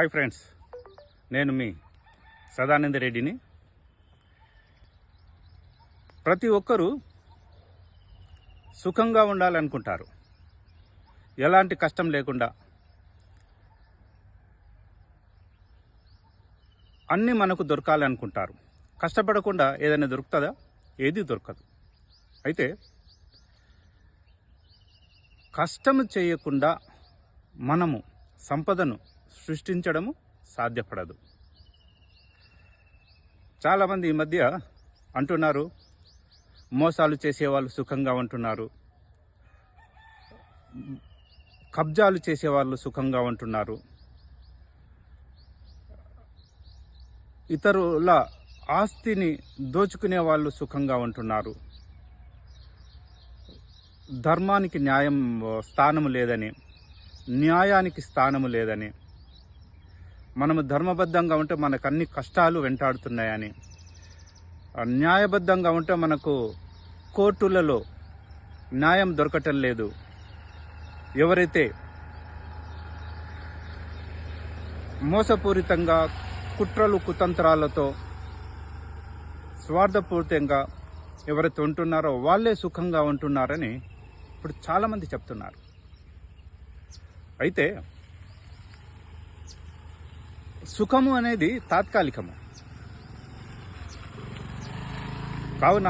Hi friends నేను మీ సదానంద రెడ్డిని. ప్రతి ఒక్కరూ సుఖంగా ఉండాలనుకుంటారు. ఎలాంటి కష్టం లేకుండా. అన్నీ మనకు దొరకాలనుకుంటారు. కష్టపడకుండా ఏదైనా దొరుకుతుందా? ఏది దొరకదు. అయితే కష్టం చేయకుండా మనము సంపదను సృష్టించడము సాధ్యపడదు. చాలామంది ఈ మధ్య అంటున్నారు మోసాలు చేసేవాళ్ళు సుఖంగా ఉంటున్నారు కబ్జాలు చేసేవాళ్ళు సుఖంగా ఉంటున్నారు. ఇతరుల ఆస్తిని దోచుకునే వాళ్ళు సుఖంగా ఉంటున్నారు. ధర్మానికి న్యాయం స్థానము లేదని న్యాయానికి స్థానము లేదని మనము ధర్మబద్ధంగా ఉంటే మనకు అన్ని కష్టాలు వెంటాడుతున్నాయని. ఆ, న్యాయబద్ధంగా ఉంటే మనకు కోర్టులలో న్యాయం దొరకటం లేదు. ఎవరైతే మోసపూరితంగా కుట్రలు కుతంత్రాలతో స్వార్థపూరితంగా ఎవరైతే ఉంటున్నారో వాళ్ళే సుఖంగా ఉంటున్నారని ఇప్పుడు చాలామంది చెప్తున్నారు. అయితే సుఖము అనేది తాత్కాలికము. కావున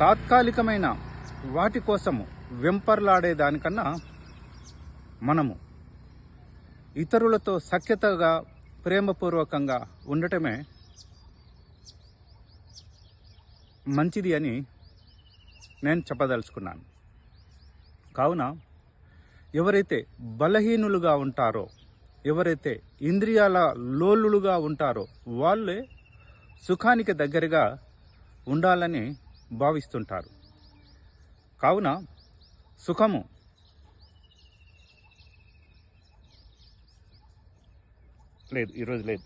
తాత్కాలికమైన వాటి కోసము వెంపర్లాడే దానికన్నా మనము ఇతరులతో సఖ్యతగా ప్రేమపూర్వకంగా ఉండటమే మంచిది అని నేను చెప్పదలుచుకున్నాను. కావున ఎవరైతే బలహీనులుగా ఉంటారో ఎవరైతే ఇంద్రియాల లోలులుగా ఉంటారో వాళ్ళే సుఖానికి దగ్గరగా ఉండాలని భావిస్తుంటారు. కావున సుఖము లేదు ఈరోజు లేదు.